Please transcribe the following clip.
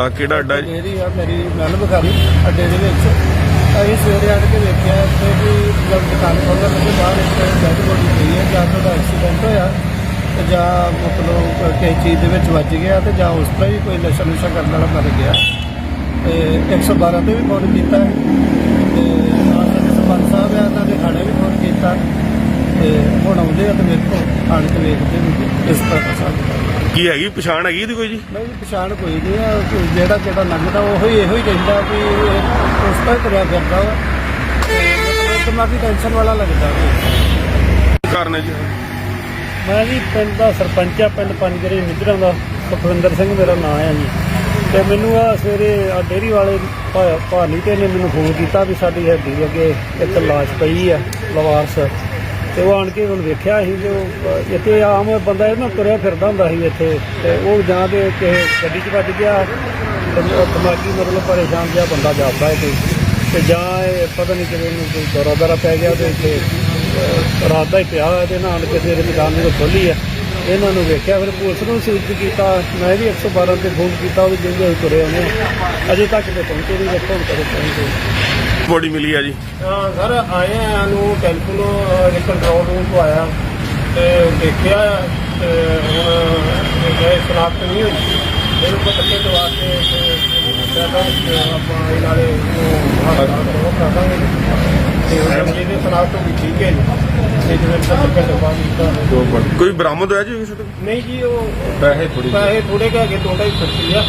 ਆ ਕਿਹੜਾ ਅੱਡਾ ਜੀ? ਮੇਰੀ ਆ ਮੇਰੀ ਮੈਲ ਬਖਾਰੀ ਅੱਡੇ ਦੇ ਵਿੱਚ। ਅਸੀਂ ਸਵੇਰੇ ਆਣ ਕੇ ਵੇਖਿਆ ਇੱਥੇ ਵੀ ਜਦ ਦੁਕਾਨ ਖੋਲ੍ਹਣ ਲੱਗੇ ਬਾਹਰ ਇੱਕ ਡੈਡ ਬੋਡੀ ਪਈ ਹੈ ਜਾਂ ਤਾਂ ਐਕਸੀਡੈਂਟ ਹੋਇਆ ਤੇ ਜਾਂ ਮਤਲਬ ਕਿਸੇ ਚੀਜ਼ ਦੇ ਵਿੱਚ ਵੱਜ ਗਿਆ ਤੇ ਜਾਂ ਉਸ ਤਰ੍ਹਾਂ ਹੀ ਕੋਈ ਨਸ਼ਾ ਨੁਸ਼ਾ ਕਰਨ ਵਾਲਾ ਮਰ ਗਿਆ। ਤੇ 112 ਤੇ ਵੀ ਫੋਨ ਕੀਤਾ। ਤੇ ਨਾਲ ਸਾਡੇ ਸਰਪੰਚ ਸਾਹਿਬ ਆ ਉਹਨਾਂ ਦੇ ਥਾਣੇ ਵੀ ਫੋਨ ਕੀਤਾ। ਤੇ ਹੁਣ ਆਉਂਦੇ ਆ ਤੇ ਮੇਰੇ ਕੋਲ ਥਾਣੇ ਤੇ ਵੇਖਦੇ ਵੀ ਇਸ ਤਰ੍ਹਾਂ ਦਾ ਸਾਡਾ ਕੀ ਹੈਗੀ? ਪਛਾਣ ਹੈਗੀ ਇਹਦੀ ਕੋਈ ਜੀ? ਨਹੀਂ ਪਛਾਣ ਕੋਈ ਨਹੀਂ ਆ। ਕੋਈ ਜਿਹੜਾ ਜਿਹੜਾ ਲੰਘਦਾ ਉਹ ਹੀ ਇਹੋ ਹੀ ਕਹਿੰਦਾ ਵੀ ਇਹ ਉਸ ਤੋਂ ਹੀ ਤੁਰਿਆ ਫਿਰਦਾ ਵਾ। ਮਤਲਬ ਟੈਨਸ਼ਨ ਵਾਲਾ ਲੱਗਦਾ ਵੀ ਕਾਰਨ ਹੈ ਜੀ? ਮੈਂ ਜੀ ਪਿੰਡ ਦਾ ਸਰਪੰਚ ਆ ਪਿੰਡ ਪੰਜਗਰੇ ਨਿੱਜਰਾਂ ਦਾ ਸੁਖਵਿੰਦਰ ਸਿੰਘ ਮੇਰਾ ਨਾਮ ਆ ਜੀ। ਤੇ ਮੈਨੂੰ ਆ ਸਵੇਰੇ ਆ ਡੇਰੀ ਵਾਲੇ ਭਾ- ਤੇ ਨੇ ਮੈਨੂੰ ਫੋਨ ਕੀਤਾ ਵੀ ਸਾਡੀ ਹੱਡੀ ਅੱਗੇ ਇੱਕ ਲਾਸ਼ ਪਈ ਆ ਲਵਾਰਸ। ਤੇ ਉਹ ਆਣ ਕੇ ਹੁਣ ਵੇਖਿਆ ਸੀ ਜੋ ਇੱਥੇ ਆਮ ਬੰਦਾ ਇਹ ਨਾ ਤੁਰਿਆ ਫਿਰਦਾ ਹੁੰਦਾ ਸੀ ਇੱਥੇ। ਤੇ ਉਹ ਜਾਂ ਤੇ ਕਿਸੇ ਗੱਡੀ 'ਚ ਵੱਜ ਗਿਆ ਦਿਮਾਗੀ ਮਤਲਬ ਪਰੇਸ਼ਾਨ ਜਿਹਾ ਬੰਦਾ ਜਾਪਦਾ ਹੈ ਕੋਈ ਤੇ ਜਾਂ ਇਹ ਪਤਾ ਨਹੀਂ ਕਿਵੇਂ ਨੂੰ ਕੋਈ ਦੌਰਾ ਦੌਰਾ ਪੈ ਗਿਆ ਤੇ ਇੱਥੇ ਰਾਤ ਦਾ ਹੀ ਪਿਆ ਹੋਇਆ ਤੇ ਨਾਲ ਕਿਸੇ ਦੇ ਦੁਕਾਨ ਨੂੰ ਖੋਲੀ ਆ। ਇਹਨਾਂ ਨੂੰ ਵੇਖਿਆ, ਫਿਰ ਪੁਲਿਸ ਨੂੰ ਸੂਚਿਤ ਕੀਤਾ, ਮੈਂ ਵੀ 112 ਤੇ ਫੋਨ ਕੀਤਾ, ਉਹ ਜਿੰਦੇ ਹੋਏ ਤੁਰੇ ਆਉਣੇ ਅਜੇ ਤੱਕ ਤੇ ਪਹੁੰਚੇ ਨਹੀਂ ਵੇਖੋ ਹੁਣ ਕਦੋਂ ਪਹੁੰਚੇ। ਬੋਡੀ ਮਿਲੀ ਆ ਜੀ। ਹਾਂ ਸਰ ਆਏ ਆ ਨੂੰ ਟੈਲੀਫੋਨ ਕੰਟਰੋਲ ਰੂਮ ਤੋਂ ਆਇਆ। ਤੇ ਦੇਖਿਆ ਤੇ ਹੁਣ ਇਹ ਸਨਾਖਤ ਨਹੀਂ ਹੋਈ। ਇਹਨੂੰ ਕਿ ਦਵਾ ਕੇ ਤੇ ਆਪਾਂ ਇਹ ਨਾਲੇ ਹਸਪਤਾਲ ਕਰਾ ਦਾਂਗੇ। ਤੇ ਹੁਣ ਜਿਹਦੇ ਸਨਾਖਤ ਵੀ ਠੀਕ ਹੈ ਜੀ। ਤੇ ਜਿਵੇਂ ਸਭ ਕੇ ਦਵਾ ਦਿੱਤਾ। ਕੋਈ ਬਰਾਮਦ ਹੋਇਆ ਜੀ ਕਿਸੇ ਤੋਂ ਨਹੀਂ ਜੀ ਉਹ ਪੈਸੇ ਥੋੜੀ ਪੈਸੇ ਥੋੜੇ ਕੁ ਹੈਗੇ ਦੋ ਢਾਈ ਸੌ ਰੁਪਈਆ।